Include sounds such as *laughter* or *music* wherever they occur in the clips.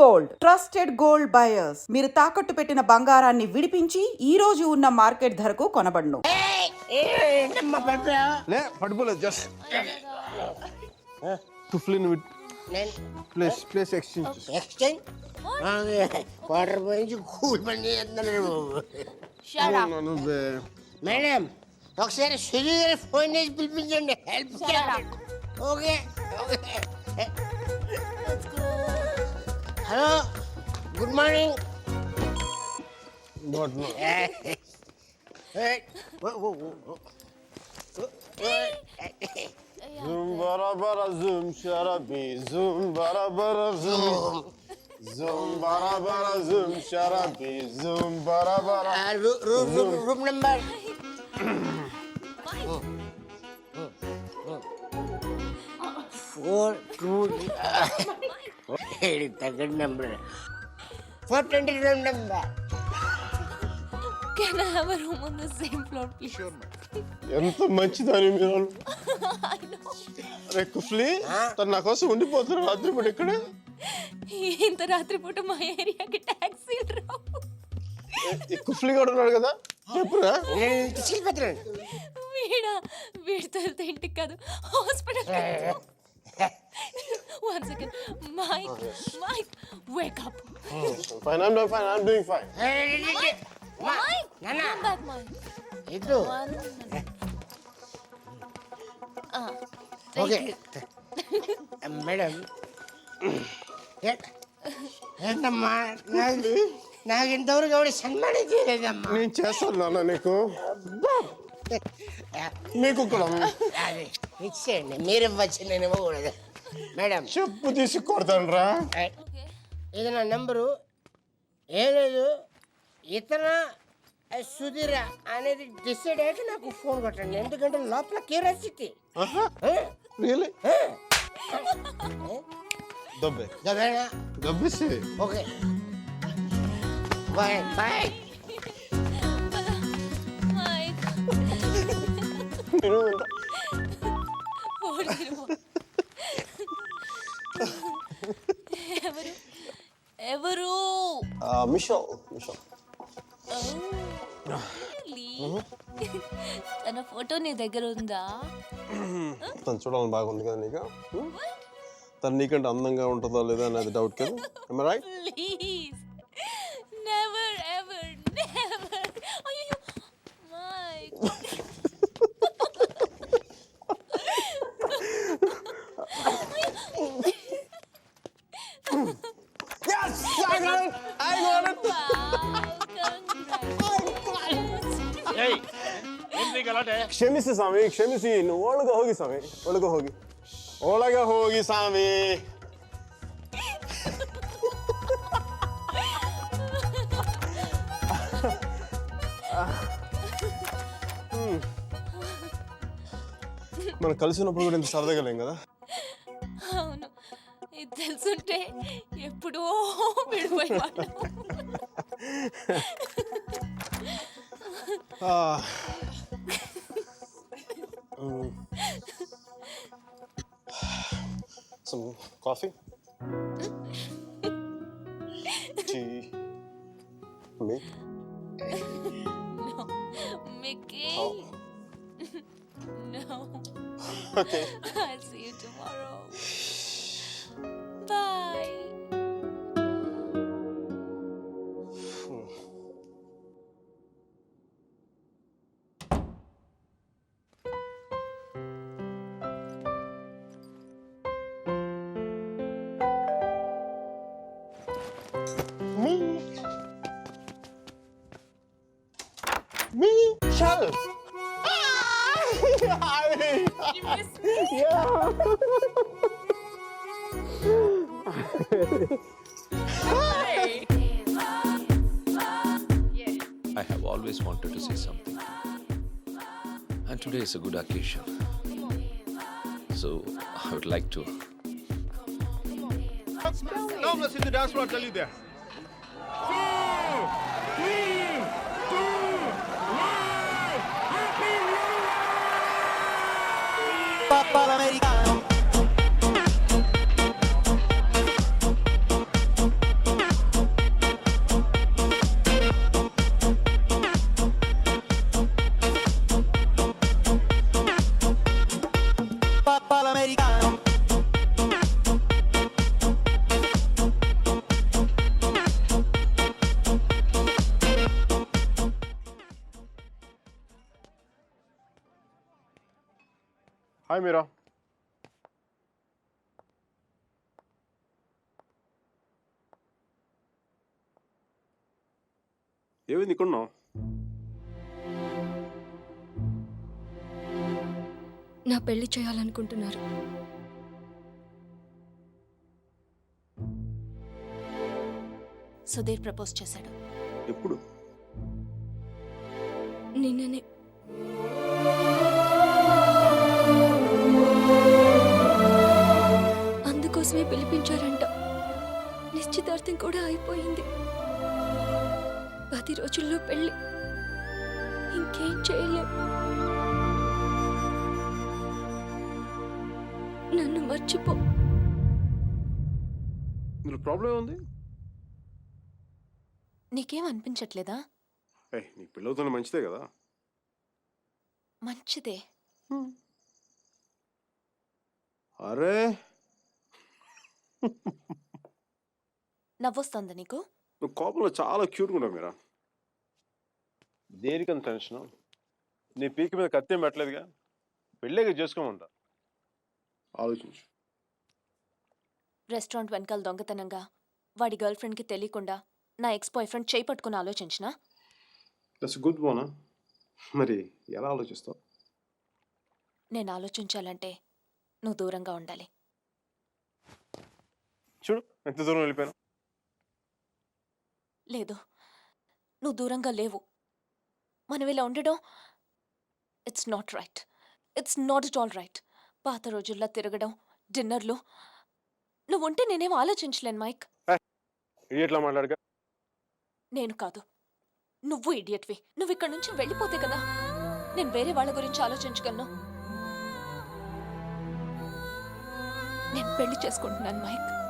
Gold. Trusted gold buyers. మీరు తాకట్టు పెట్టిన బంగారాన్ని విడిపించి ఈ రోజు ఉన్న మార్కెట్ ధరకు కొనబడును. Place place exchange exchange water పోయించి cool పని చేస్తున్నాను నువ్వే? మేడం ఒకసారి సుజీ గారి ఫోన్ చేసి పిలిపించండి. Help okay okay Hello. Good morning. Good morning. *laughs* hey. Whoa, whoa, whoa. Zum bara bara zum şarabi zum bara bara zum zum bara bara zum şarabi zum bara bara ah, room room room number four two two తగ్గ number four twenty room number Can I have a room on the same floor, please? ఎంత మంచిదని మీరు *laughs* I know. అరే కుఫ్లీ తను నా కోసం ఉండిపోతారు రాత్రి పూట ఇక్కడ. ఇంత రాత్రిపూట మా ఏరియాకి ట్యాక్సీలు రావు. ఈ కుఫ్లీ కూడా ఉన్నాడు కదా చెప్పురా వీడా వీడితో వెళ్తే ఇంటికి కాదు hospital one second Mike Mike wake up fine I'm doing fine I'm doing fine Mike నాన్న. కమ్ బ్యాక్ మైక్ ఇద్దు వన్ ఓకే మేడం ఏ- ఏంటమ్మా? నాకు నాకు ఇంతవరకు ఎవరు సన్మానం చేయలేదమ్మా? నేను చేస్తాను నాన్న నీకు. నీకు కూడా. అది. ఇచ్చేయండి. మీరు ఇవ్వచ్చు నేను ఇవ్వకూడదు. మేడం. చెప్పు తీసి కొడతాను రా ఏ, ఇది నా నెంబరు. ఏం లేదు ఇతర సుధీర అనేది డిసైడ్ అయ్యాక నాకు ఫోన్ కొట్టండి. ఎందుకంటే లోపల క్యూరియాసిటీ రియలీ దబ్బే. దబ్బేసి. ఓకే. Bye bye. *laughs* మైక్ ఎవరు ఎవరు మిషో మిషో. తన ఫోటో నీ దగ్గర ఉందా తను చూడాలని బాగుంది కదా నీకు? తను నీకంటే అందంగా ఉంటుందో లేదా అనేది డౌట్ కదా రైట్ ప్లీజ్ ಕ್ಷಮಿಸಿ ಸ್ವಾಮಿ ಕ್ಷಮಿಸಿ ಇನ್ನು ಒಳಗೆ ಹೋಗಿ ಸ್ವಾಮಿ ಒಳಗೆ ಹೋಗಿ ಒಳಗೆ ಹೋಗಿ ಸ್ವಾಮಿ హ్మ్. మనం కలిసినప్పుడు కూడా ఇంత సరదాగా లేం కదా అవును ఇది తెలుసుంటే ఎప్పుడో విడిపోయేవాళ్ళం Some coffee? Always wanted to say something. And today is a good occasion. So I would like to. Now let's hit the dance floor, I'll tell you there. americano. Hi Mira ఏమైంది నా పెళ్ళి చేయాలనుకుంటున్నారు. Sudheer propose చేశాడు. ఎప్పుడు? నిన్ననే. పిలిపించారంట. నిశ్చితార్థం కూడా అయిపోయింది. పది రోజుల్లో పెళ్ళి ఇంకేం చేయలేం. నన్ను మర్చిపో. ప్రాబ్లం ఏముంది? నీకేం అనిపించట్లేదా? నీ పిల్లవుతున్న మంచిదే కదా. మంచిదే. అరే! నవ్వొస్తుందా నీకు? నువ్వు కోపంలో చాలా క్యూట్గా ఉంటావు మీరా. దేనికంత టెన్షన్ నీ పీక మీద కత్తేం పెట్టలేదుగా? పెళ్ళేగా చేసుకోమంటా. ఆలోచించు. రెస్టారెంట్ వెనకాల దొంగతనంగా వాడి గర్ల్ ఫ్రెండ్కి తెలియకుండా నా ఎక్స్ బాయ్ ఫ్రెండ్ చేయి పట్టుకుని ఆలోచించినా? దట్స్ గుడ్ బోనా మరి ఎలా ఆలోచిస్తావు? నేను ఆలోచించాలంటే నువ్వు దూరంగా ఉండాలి. చూడు ఎంత దూరం వెళ్ళిపోయాను. లేదు నువ్వు దూరంగా లేవు. మనం ఇలా ఉండడం it's not right it's not it all right పాత రోజుల్లో తిరగడం డిన్నర్లు. నువ్వు ఉంటే నేనేం ఆలోచించలేను మైక్. నేను కాదు. నువ్వు ఇడియట్వి. నువ్వు ఇక్కడ నుంచి వెళ్ళిపోతే కదా నేను వేరే వాళ్ళ గురించి ఆలోచించగలను. నేను పెళ్ళి చేసుకుంటున్నాను మైక్.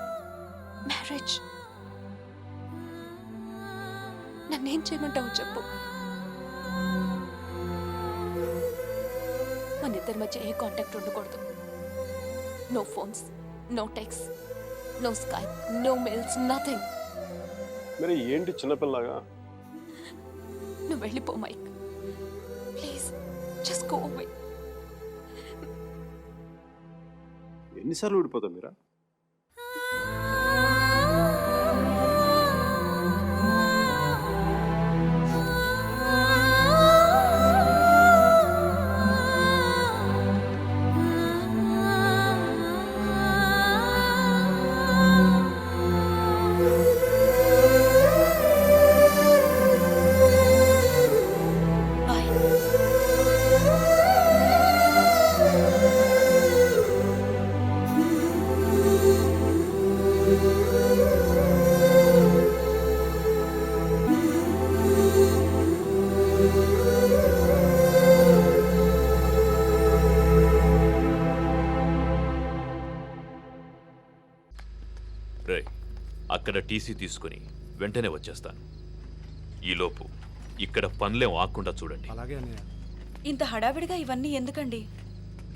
మ్యారేజ్. నన్నేం చేయమంటావు చెప్పు. మన ఇద్దరి మధ్య ఏ కాంటాక్ట్ ఉండకూడదు. No phones no texts no Skype no mails nothing మరి ఏంటి చిన్నపిల్లగా? నువ్వు వెళ్ళిపో Mike please just go away ఎన్నిసార్లు ఊడిపోతావు మీరా? అక్కడ టీసీ తీసుకుని వెంటనే వచ్చేస్తాను. ఈలోపు ఇక్కడ పనులేం ఆకుండా చూడండి. ఇంత హడావిడిగా ఇవన్నీ ఎందుకండి?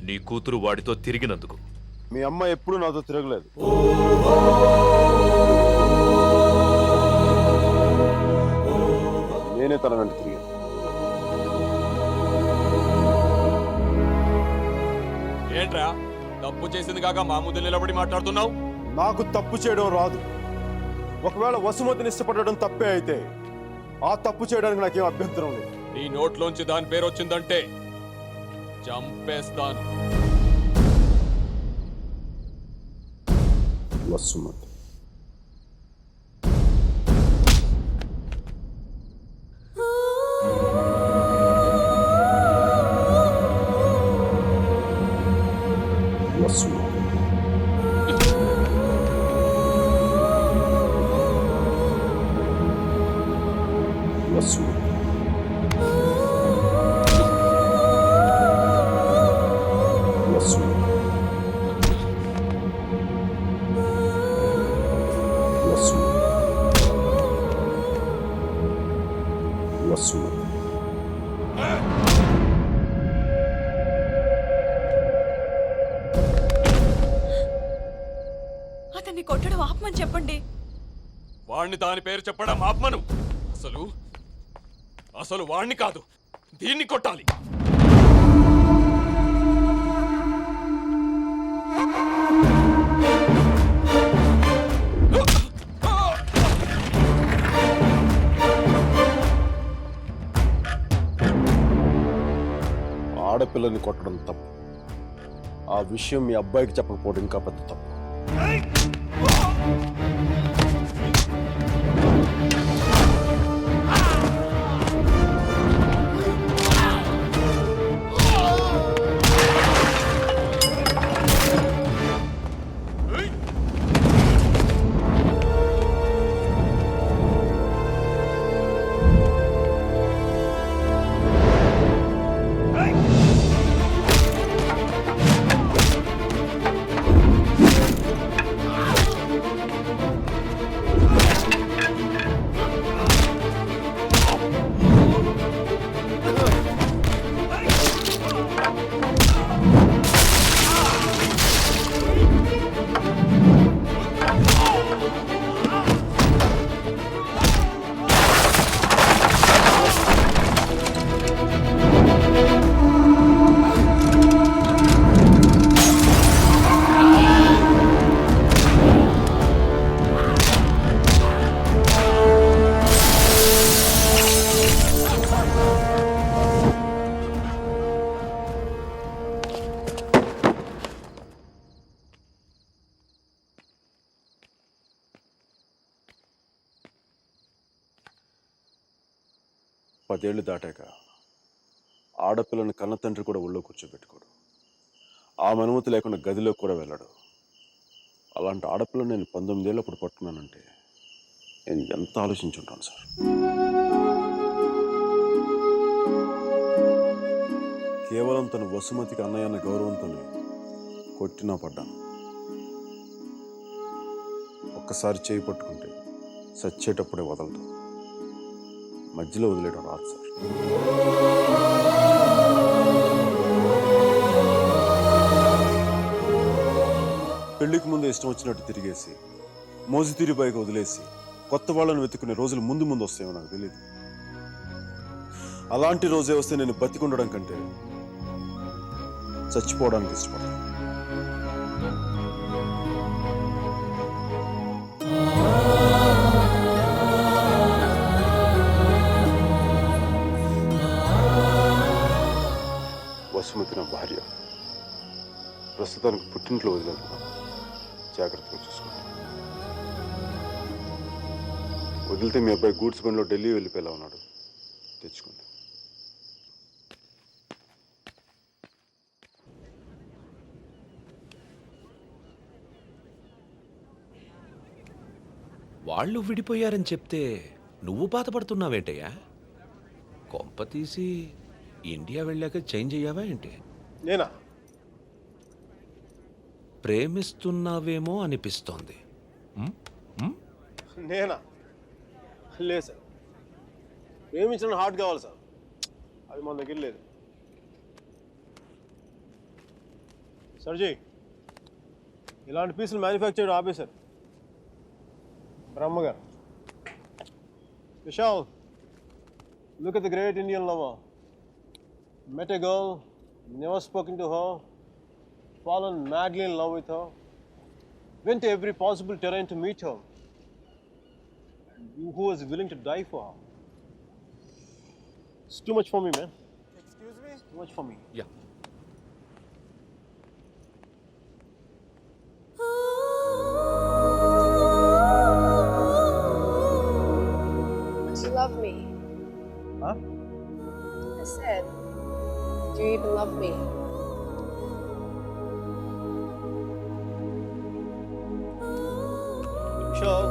నీ కూతురు వాడితో తిరిగినందుకు. మీ అమ్మ ఎప్పుడు నాతో తిరగలేదు. నేనే తన వెంట తిరిగాను. ఏంట్రా? తప్పు చేసింది కాక మా ముందు నిలబడి మాట్లాడుతున్నావు? నాకు తప్పు చేయడం రాదు. ఒకవేళ వసుమతిని ఇష్టపడడం తప్పే అయితే ఆ తప్పు చేయడానికి నాకేం అభ్యంతరం లేదు. నీ నోట్లోంచి దాని పేరు వచ్చిందంటే చంపేస్తాను. వసుమతి. వసుమతి వస్తున్నది అతన్ని కొట్టడం ఆపమని చెప్పండి. వాణ్ణి దాని పేరు చెప్పడం ఆపమను. అసలు అసలు వాణ్ణి కాదు దీన్ని కొట్టాలి. ఆడపిల్లని కొట్టడం తప్పు. ఆ విషయం మీ అబ్బాయికి చెప్పకపోవడం ఇంకా పెద్ద తప్పు. పదేళ్ళు దాటాక ఆడపిల్లని కన్న తండ్రి కూడా ఒళ్ళో కూర్చోబెట్టుకోడు. ఆమె అనుమతి లేకుండా గదిలో కూడా వెళ్ళడు. అలాంటి ఆడపిల్లని నేను పంతొమ్మిదేళ్ళప్పుడు పట్టుకున్నానంటే నేను ఎంత ఆలోచించుంటాను సార్? కేవలం తన వసుమతికి అన్నయ్య అన్న గౌరవంతోనే కొట్టినా పడ్డాను. ఒక్కసారి చేయి పట్టుకుంటే చచ్చేటప్పుడే వదలదు. మధ్యలో వదిలేయడం రాదు సార్. పెళ్ళికి ముందు ఇష్టం వచ్చినట్టు తిరిగేసి మోజు తీరి పైకి వదిలేసి కొత్త వాళ్ళని వెతుకునే రోజులు ముందు ముందు వస్తాయో నాకు తెలియదు అలాంటి రోజే వస్తే నేను బతికుండడం కంటే చచ్చిపోవడానికి ఇష్టపడతాను. సుమతి నా భార్య. ప్రస్తుతానికి పుట్టింట్లో వదిలేస్తున్నాను జాగ్రత్తగా చూసుకోండి. వదిలితే మీ అబ్బాయి గూడ్స్ బండ్లో ఢిల్లీ వెళ్ళిపోయేలా ఉన్నాడు. తెచ్చుకోండి. వాళ్ళు విడిపోయారని చెప్తే నువ్వు బాధపడుతున్నావేంటయ్యా? కొంప తీసి ఇండియా వెళ్ళాక చేంజ్ అయ్యావా ఏంటి? నేనా? ప్రేమిస్తున్నావేమో అనిపిస్తోంది. ఉమ్? ఉమ్? నేనా? లేదు సార్. ప్రేమించిన హార్ట్ కావాలి సార్. అది మన దగ్గర లేదు. సర్జీ ఇలాంటి పీసులు మ్యానుఫ్యాక్చర్ ఆపేశారు. Brahma garu Vishal look at the great Indian lover. Met a girl, never spoken to her, fallen madly in love with her, went to every possible terrain to meet her. who was willing to die for her. It's too much for me, man. Excuse me? It's too much for me. Yeah do you even love me? Sure.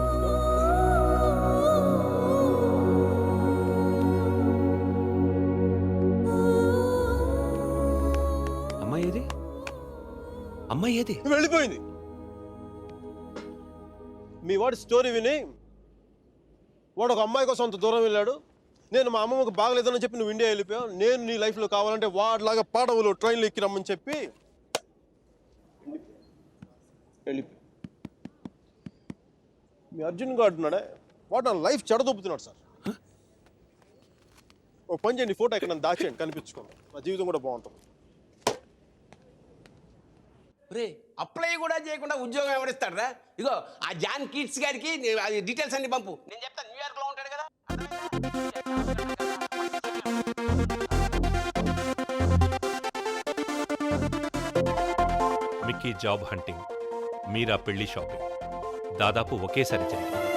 అమ్మాయి ఏది అమ్మాయి ఏది వెళ్ళిపోయింది మీ వాడి story విని వాడు ఒక అమ్మాయి కోసం అంత దూరం వెళ్ళాడు నేను మా అమ్మమ్మకు బాగలేదని చెప్పి నువ్వు ఇండియా వెళ్ళిపోయావు. నేను నీ లైఫ్లో కావాలంటే వాడిలాగా పాడవులు ట్రైన్లో ఎక్కి రమ్మని చెప్పి మీ అర్జున్ గారు అంటున్నాడే వాట్ నా లైఫ్ చెడదొబ్బుతున్నాడు సార్. ఓ పని చేయండి ఫోటో ఇక్కడ నన్ను దాచేయండి కనిపించుకోండి. నా జీవితం కూడా బాగుంటుంది. రే అప్లై కూడా చేయకుండా ఉద్యోగం ఎవరిస్తాడరా? ఇగో ఆ జాన్ కిడ్స్ గారికి అది డీటెయిల్స్ అన్ని పంపు. నేను చెప్తాను న్యూయార్క్లో ఉంటాడు కదా. జాబ్ హంటింగ్ మీరా పెళ్ళి షాపింగ్. దాదాపు ఒకేసారి జరిగింది.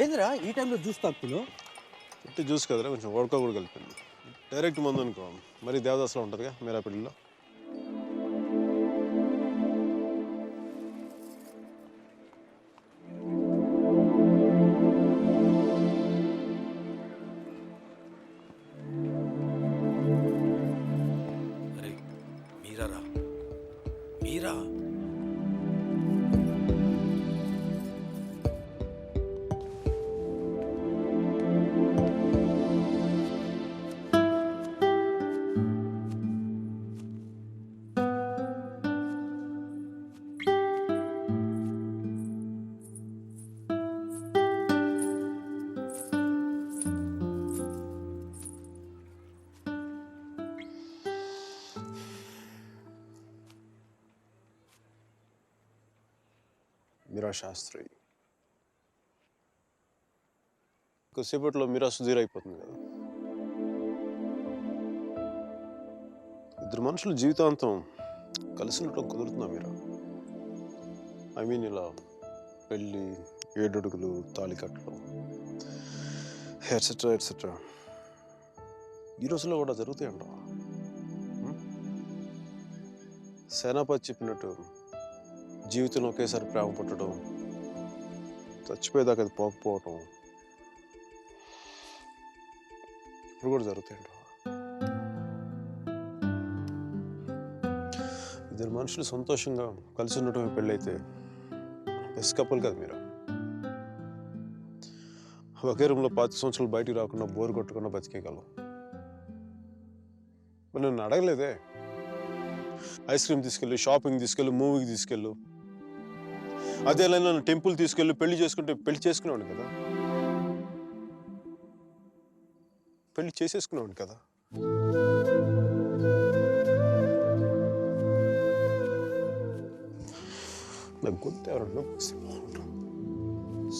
ఏందిరా ఈ టైంలో జ్యూస్ తాగుతున్నావు? అంటే జ్యూస్ కదరా కొంచెం వడక కూడా కలిపింది డైరెక్ట్ మందు అనుకో. మరి దేవదాసులో ఉంటుందిగా మీరా పెళ్ళిలో మీరా శాస్త్రి కొద్దిసేపట్లో మీరా సుధీర్ అయిపోతుంది కదా. ఇద్దరు మనుషులు జీవితాంతం కలిసి ఉండటం కుదురుతుందా మీరా? ఐ మీన్ ఇలా పెళ్ళి ఏడడుగులు తాళికట్లు ఎట్సెట్రా ఎట్సెట్రా ఈ రోజుల్లో కూడా జరుగుతాయంట hmm? సేనాపతి చెప్పినట్టు జీవితంలో ఒకేసారి ప్రేమ పుట్టడం చచ్చిపోయేదాకా అది పోకపోవటం ఇప్పుడు కూడా జరుగుతాయండి ఇద్దరు మనుషులు సంతోషంగా కలిసి ఉండటమే పెళ్ళైతే బెస్ట్ కపుల్ కదా మీరు. ఒకే రూమ్లో పాతి సంవత్సరాలు బయటికి రాకుండా బోర్ కొట్టకుండా బతికేయగలం. నన్ను అడగలేదే. ఐస్ క్రీమ్ తీసుకెళ్ళు షాపింగ్ తీసుకెళ్ళు మూవీకి తీసుకెళ్ళు. అదే లైన్ నన్ను టెంపుల్ తీసుకెళ్ళి పెళ్ళి చేసుకుంటే పెళ్ళి చేసుకునేవాడు కదా? పెళ్ళి చేసేసుకునేవాడు కదా? నాకు గొంతు ఎవరన్నా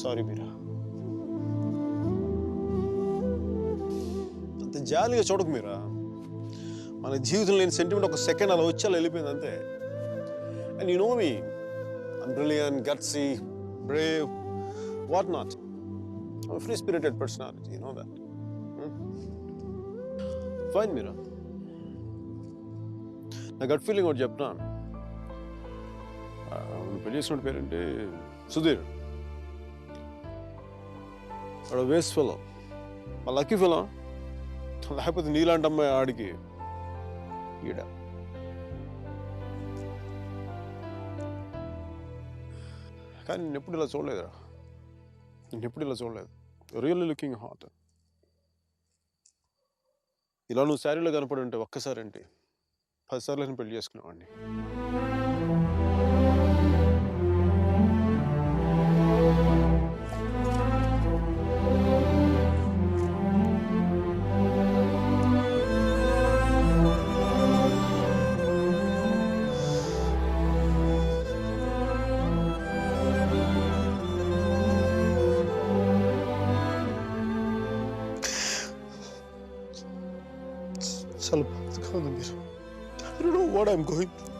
సారీ మీరా. అంత జాలిగా చూడకు మీరా. మన జీవితంలో లేని సెంటిమెంట్ ఒక సెకండ్ అలా వచ్చి అలా వెళ్ళిపోయింది అంతే. And you know me I'm brilliant, gutsy, brave, whatnot. I'm a free spirited personality, you know that. Hmm? Fine, Mira. నా గట్ ఫీలింగ్ ఒకటి చెప్తా పెళ్ళి చేసిన పేరేంటి సుధీర్ వాడు వేస్ట్ ఫెలో మా లక్కీ ఫెలో లేకపోతే నీలాంటి అమ్మాయి ఆడికి ఈడ కానీ నేను ఎప్పుడు ఇలా చూడలేదురా. నేను ఎప్పుడు ఇలా చూడలేదు. రియల్లీ లుకింగ్ హాట్ ఇలా నువ్వు శారీలో కనపడి ఉంటే ఒక్కసారి ఏంటి? పదిసార్లు నేను పెళ్ళి చేసుకునేవాడిని. I don't know what I'm going through.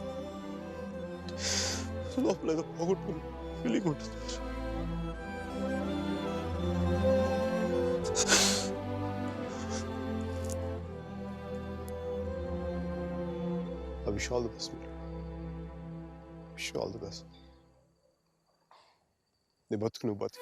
Lople da పోగొట్టుకుని ఫీలింగ్ ఉంటుంది I wish all the best, Mira. Wish you all the best. నీ బతుకు నువ్వు బతుకు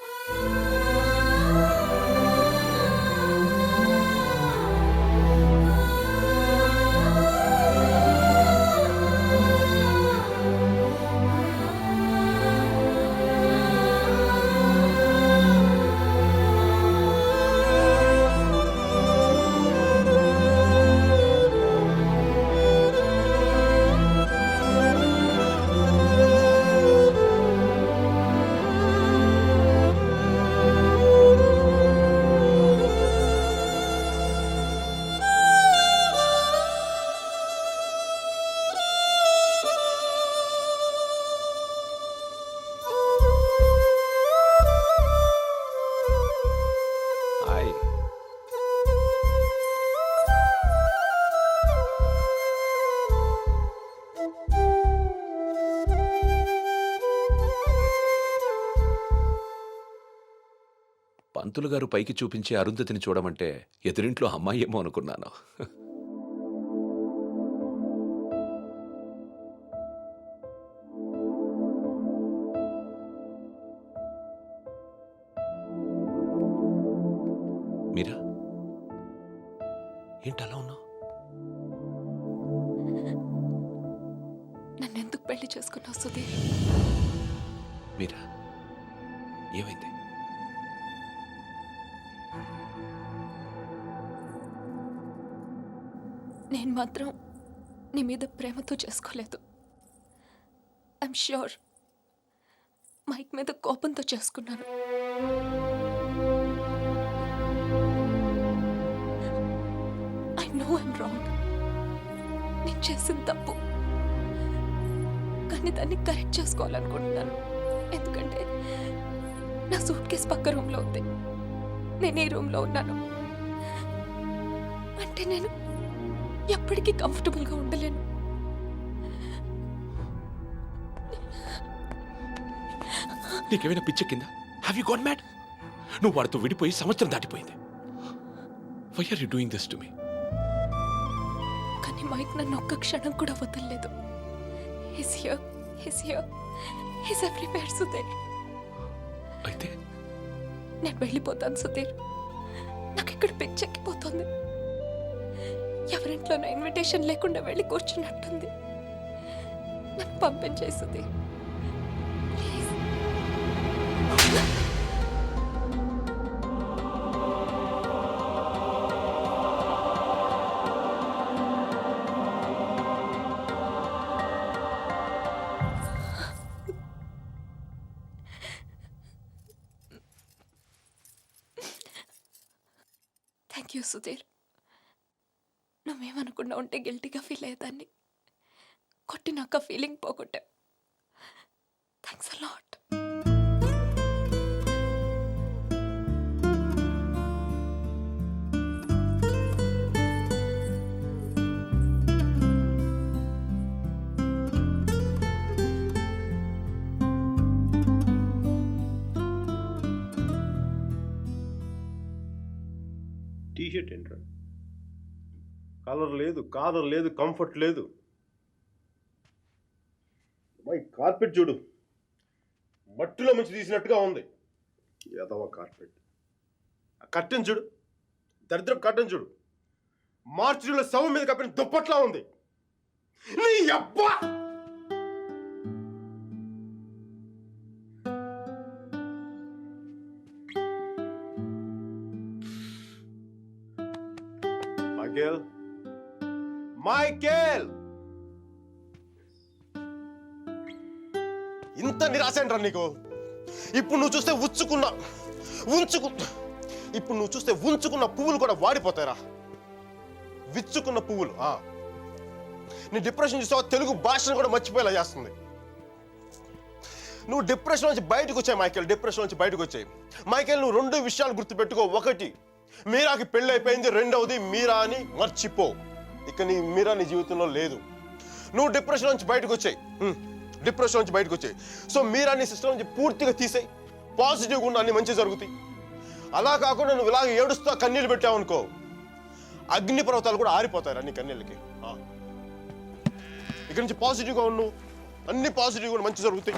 పంతులు గారు పైకి చూపించే అరుంధతిని చూడమంటే ఎదురింట్లో అమ్మాయి ఏమో అనుకున్నాను. మీరా? ఏంటి అలా ఉన్నావు? నన్ను ఎందుకు పెళ్ళి చేసుకున్నావు సుధీర్? మీరా? ఏమైంది? నేను మాత్రం నీ మీద ప్రేమతో చేసుకోలేదు. ఐమ్ ష్యూర్ మైక్ మీద కోపంతో చేసుకున్నాను. ఐ నో ఐమ్ రాంగ్ నేను చేసిన తప్పు. కానీ దాన్ని కరెక్ట్ చేసుకోవాలనుకుంటున్నాను. ఎందుకంటే నా సూట్ కేసు పక్క రూమ్లో ఉంది. నేను ఈ రూమ్లో ఉన్నాను. అంటే నేను ఎప్పటికీ కంఫర్టబుల్గా ఉండలేను. నీకేమైనా పిచ్చెక్కిందా? హ్యావ్ యూ గాట్ మ్యాడ్ నువ్వు వాడితో విడిపోయి సంవత్సరం దాటిపోయింది. Why are you doing this to me కానీ మైక్ నన్ను ఒక్క క్షణం కూడా వదలలేదు. He's here he's here he's everywhere Sudheer. అయితే? నేను వెళ్ళిపోతాను సుధీర్. నాకు ఇక్కడ పిచ్చెక్కిపోతుంది. ఎవరింట్లోనూ ఇన్విటేషన్ లేకుండా వెళ్ళి కూర్చున్నట్టుంది. నన్ను పంపించేసింది. థ్యాంక్ యూ సుధీర్ నువ్వేమనుకుండా గిల్టీగా ఫీల్ అయ్యేదాన్ని. కొట్టినాక feeling పోగొట్టా. Thanks a lot T shirt ఏంట్రా కలర్ లేదు కాలర్ లేదు కంఫర్ట్ లేదు. మై కార్పెట్ చూడు. మట్టిలో మంచి తీసినట్టుగా ఉంది. ఎదవ కార్పెట్. ఆ కట్టెన్ చూడు. దరిద్రపు కట్టెన్ చూడు. మార్చిలో శవం మీద కప్పిన దుప్పట్లా ఉంది. నీ అబ్బా! ఇంత నీకు? ఇప్పుడు నువ్వు చూస్తే ఉచ్చుకున్న ఉంచుకు ఇప్పుడు నువ్వు చూస్తే ఉంచుకున్న పువ్వులు కూడా వాడిపోతాయిరా. విచ్చుకున్న పువ్వులు ఆ. నీ డిప్రెషన్ చూసావు? తెలుగు భాషను కూడా మర్చిపోయేలా చేస్తుంది. నువ్వు డిప్రెషన్ నుంచి బయటకు వచ్చాయి మైకేల్. డిప్రెషన్ నుంచి బయటకు వచ్చాయి. మైకేల్ నువ్వు రెండు విషయాలు గుర్తుపెట్టుకో. ఒకటి మీరాకి పెళ్ళి అయిపోయింది. రెండవది మీరా అని మర్చిపో. ఇక నీ మీరా నీ జీవితంలో లేదు. నువ్వు డిప్రెషన్ నుంచి బయటకు వచ్చాయి. డిప్రెషన్ నుంచి బయటకు వచ్చాయి. సో మీరు అన్ని సిస్టమ్ నుంచి పూర్తిగా తీసేయి. పాజిటివ్గా ఉన్న అన్ని మంచి జరుగుతాయి. అలా కాకుండా నువ్వు ఇలాగ ఏడుస్తా కన్నీళ్ళు పెట్టావు అనుకో అగ్ని పర్వతాలు కూడా ఆరిపోతాయి అన్ని కన్నీళ్ళకి. ఇక్కడి నుంచి పాజిటివ్గా ఉన్నావు అన్ని పాజిటివ్గా మంచి జరుగుతాయి.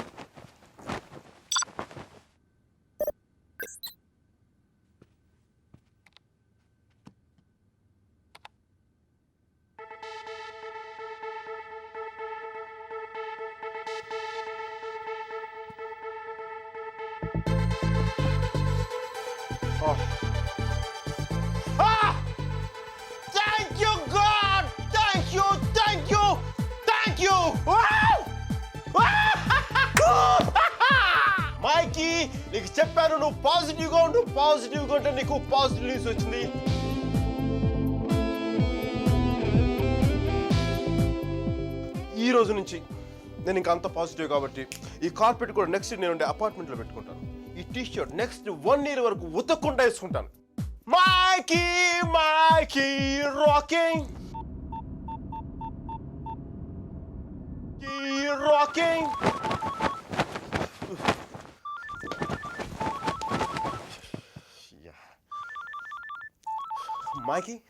Oh. Ah! Thank you, God! Thank you, thank you, thank you! Wow! మైకి *laughs* నీకు చెప్పాను నువ్వు పాజిటివ్గా ఉండు పాజిటివ్గా ఉంటే నీకు పాజిటివ్ న్యూస్ వచ్చింది ఈ రోజు నుంచి నేను ఇంకా అంత పాజిటివ్ కాబట్టి ఈ కార్పెట్ కూడా నెక్స్ట్ నేను ఉండే అపార్ట్మెంట్లో పెట్టుకుంటాను T shirt next one year వరకు ఉతకకుండా వేసుకుంటాను Mikey Mikey rocking rocking Mikey,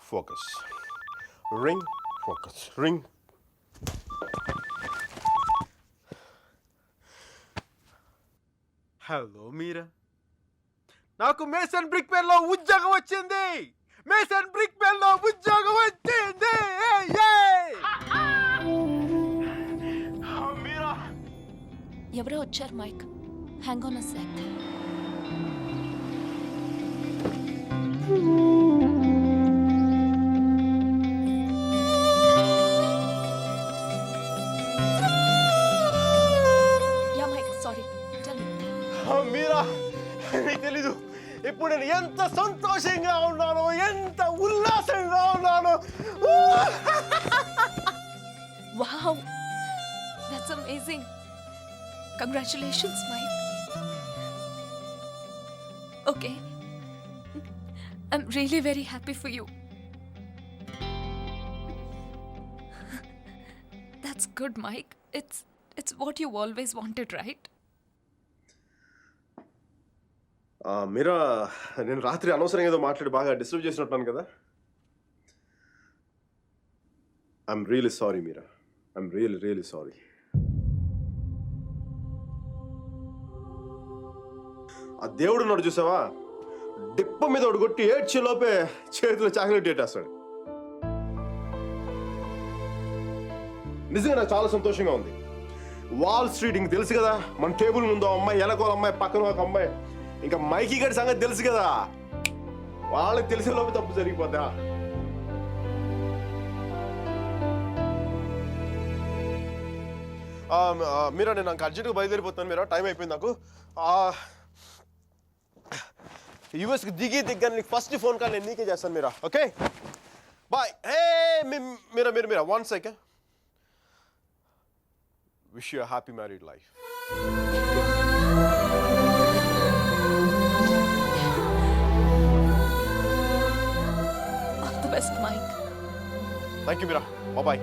focus. Ring, focus. Ring. hello Mira? నాకు మేసన్ బ్రిక్ పెన్లో ఉద్యోగం వచ్చింది. మేసన్ బ్రిక్ పెన్లో ఉద్యోగం వచ్చింది. మీరా? ఎవరో వచ్చారు Mike. Hang on a sec Congratulations, Mike. Okay. I'm really very happy for you. That's good, Mike. It's it's what you always wanted, right? ఆ, మీరా నేను రాత్రి అనవసరంగా ఏదో మాట్లాడి బాగా డిస్టర్బ్ చేసినట్టున్నాను కదా I'm really sorry Mira I'm really really sorry ఆ దేవుడు ఉన్నాడు చూసావా? డిప్ప మీద ఒకటి కొట్టి ఏడ్చే లోపే చేతిలో చాక్లెట్ ఏటేస్తాడు. నిజంగా నాకు చాలా సంతోషంగా ఉంది. వాల్ స్ట్రీట్ ఇంక తెలుసు కదా మన టేబుల్ ముందు అమ్మాయి వెనకో అమ్మాయి పక్కన ఒక అమ్మాయి ఇంకా మైకి గడి సంగతి తెలుసు కదా. వాళ్ళకి తెలిసే లోపే తప్పు జరిగిపోద్దా? మీరా నేను నాకు అర్జెంటుగా బయలుదేరిపోతాను మీరా టైం అయిపోయింది నాకు. యూఎస్కి దిగి దిగ్గాను నీకు ఫస్ట్ ఫోన్ కాల్ నేను నీకే చేస్తాను Mira okay bye hey Mira Mira Mira one second wish you happy married life All the best, Mike. Thank you Mira bye